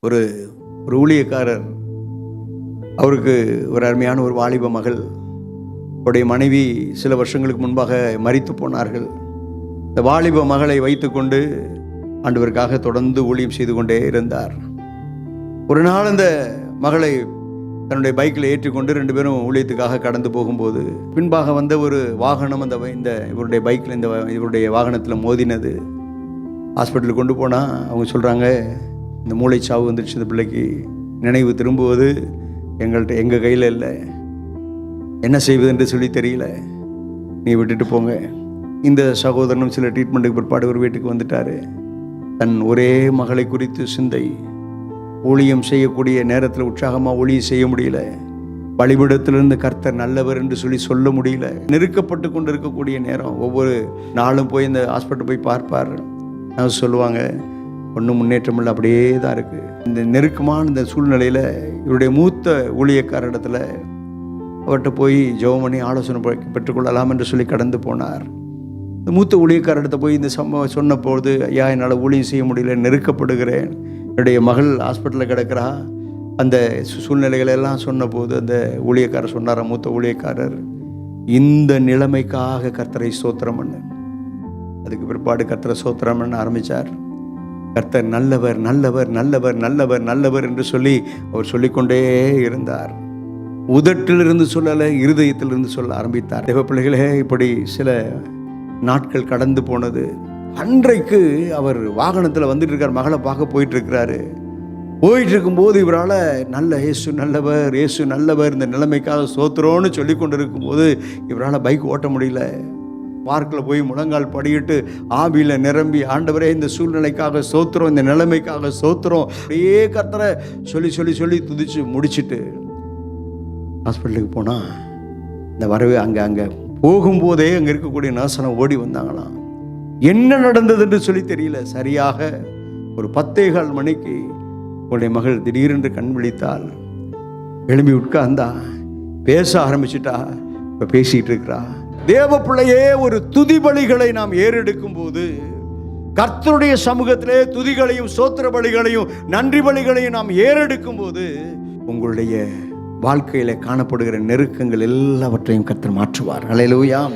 ஒரு ஒரு ஊழியக்காரர் அவருக்கு ஒரு அருமையான ஒரு வாலிப மகள் அவருடைய மனைவி சில வருஷங்களுக்கு முன்பாக மறித்து போனார்கள். இந்த வாலிப மகளை வைத்துக்கொண்டு ஆண்டவருக்காக தொடர்ந்து ஊழியம் செய்து கொண்டே இருந்தார். ஒரு நாள் அந்த மகளை தன்னுடைய பைக்கில் ஏற்றிக்கொண்டு ரெண்டு பேரும் ஊழியத்துக்காக கடந்து போகும்போது பின்பாக வந்த ஒரு வாகனம் அந்த இந்த இவருடைய பைக்கில் இந்த வ- இவருடைய வாகனத்தில் மோதினது. ஹாஸ்பிட்டலுக்கு கொண்டு போனால் அவங்க சொல்கிறாங்க இந்த மூளைச்சாவு வந்துடுச்சு இந்த பிள்ளைக்கு நினைவு திரும்புவது எங்கள்கிட்ட எங்கள் கையில் இல்லை. என்ன செய்வது என்று சொல்லி தெரியல. நீ விட்டுட்டு போங்க. இந்த சகோதரனும் சில ட்ரீட்மெண்ட்டுக்கு பிற்பாடு ஒரு வீட்டுக்கு வந்துட்டார். தன் ஒரே மகளை குறித்து சிந்தை. ஊழியம் செய்யக்கூடிய நேரத்தில் உற்சாகமாக ஊழியம் செய்ய முடியல. வழிபடத்திலிருந்து கர்த்தர் நல்லவர் என்று சொல்லி சொல்ல முடியல. நெருக்கப்பட்டு கொண்டு இருக்கக்கூடிய நேரம். ஒவ்வொரு நாளும் போய் இந்த ஹாஸ்பிட்டல் போய் பார்ப்பார். சொல்லுவாங்க ஒன்றும் முன்னேற்றம் இல்லை அப்படியே தான் இருக்குது இந்த நெருக்கமான இந்த சூழ்நிலையில் இவருடைய மூத்த ஊழியக்காரிடத்தில் அவர்கிட்ட போய் ஜெபம் பண்ணி ஆலோசனை பெற்றுக்கொள்ளலாம் என்று சொல்லி கடந்து போனார். இந்த மூத்த ஊழியக்காரிடத்தை போய் இந்த சம்பவம் சொன்னபோது ஐயா என்னால் ஊழியம் செய்ய முடியல நெருக்கப்படுகிறேன் என்னுடைய மகள் ஹாஸ்பிட்டலில் கிடக்கிறா. அந்த சூழ்நிலைகளெல்லாம் சொன்னபோது அந்த ஊழியக்காரர் சொன்னார் மூத்த ஊழியக்காரர் இந்த நிலைமைக்காக கர்த்தரை சோத்திரம் பண்ணு. அதுக்கு பிற்பாடு கர்த்தரை சோத்திரம் பண்ண ஆரம்பித்தார் கர்த்தர் நல்லவர் நல்லவர் நல்லவர் நல்லவர் நல்லவர் என்று சொல்லி அவர் சொல்லிக்கொண்டே இருந்தார். உதட்டிலிருந்து சொல்லலை இருதயத்திலிருந்து சொல்ல ஆரம்பித்தார். தேவ பிள்ளைகளே இப்படி சில நாட்கள் கடந்து போனது. அன்றைக்கு அவர் வாகனத்தில் வந்துட்டு இருக்கார் மகளை பார்க்க போயிட்டு இருக்கிறாரு போயிட்டு இருக்கும்போது இவரால் நல்ல ஏசு நல்லவர் ஏசு நல்லவர் இந்த நிலைமைக்காக சோத்துறோன்னு சொல்லி கொண்டு இருக்கும்போது இவரால் பைக் ஓட்ட முடியல. பார்க்கில் போய் முழங்கால் படியிட்டு ஆவியில் நிரம்பி ஆண்டவரே இந்த சூழ்நிலைக்காக சோத்துறோம் இந்த நிலைமைக்காக சோத்துறோம் அப்படியே கர்த்தரை சொல்லி சொல்லி சொல்லி துதிச்சு முடிச்சிட்டு ஹாஸ்பிட்டலுக்கு போனால் இந்த வரவே அங்கே அங்கே போகும்போதே அங்கே இருக்கக்கூடிய நாசனம் ஓடி வந்தாங்களாம். என்ன நடந்ததுன்னு சொல்லி தெரியல. சரியாக ஒரு பத்தேகால் மணிக்கு உங்களுடைய மகள் திடீரென்று கண் விழித்தாள் எழும்பி உட்கார்ந்தா பேச ஆரம்பிச்சிட்டா இப்போ பேசிகிட்டு இருக்கிறா. தேவ பிள்ளையே ஒரு துதி பலிகளை நாம் ஏறெடுக்கும் போது கர்த்தருடைய சமூகத்திலே துதிகளையும் சோத்திர பலிகளையும் நன்றி பலிகளையும் நாம் ஏறெடுக்கும் போது உங்களுடைய வாழ்க்கையில காணப்படுகிற நெருக்கங்கள் எல்லாவற்றையும் கர்த்தர் மாற்றுவார். அலையிலூயாம்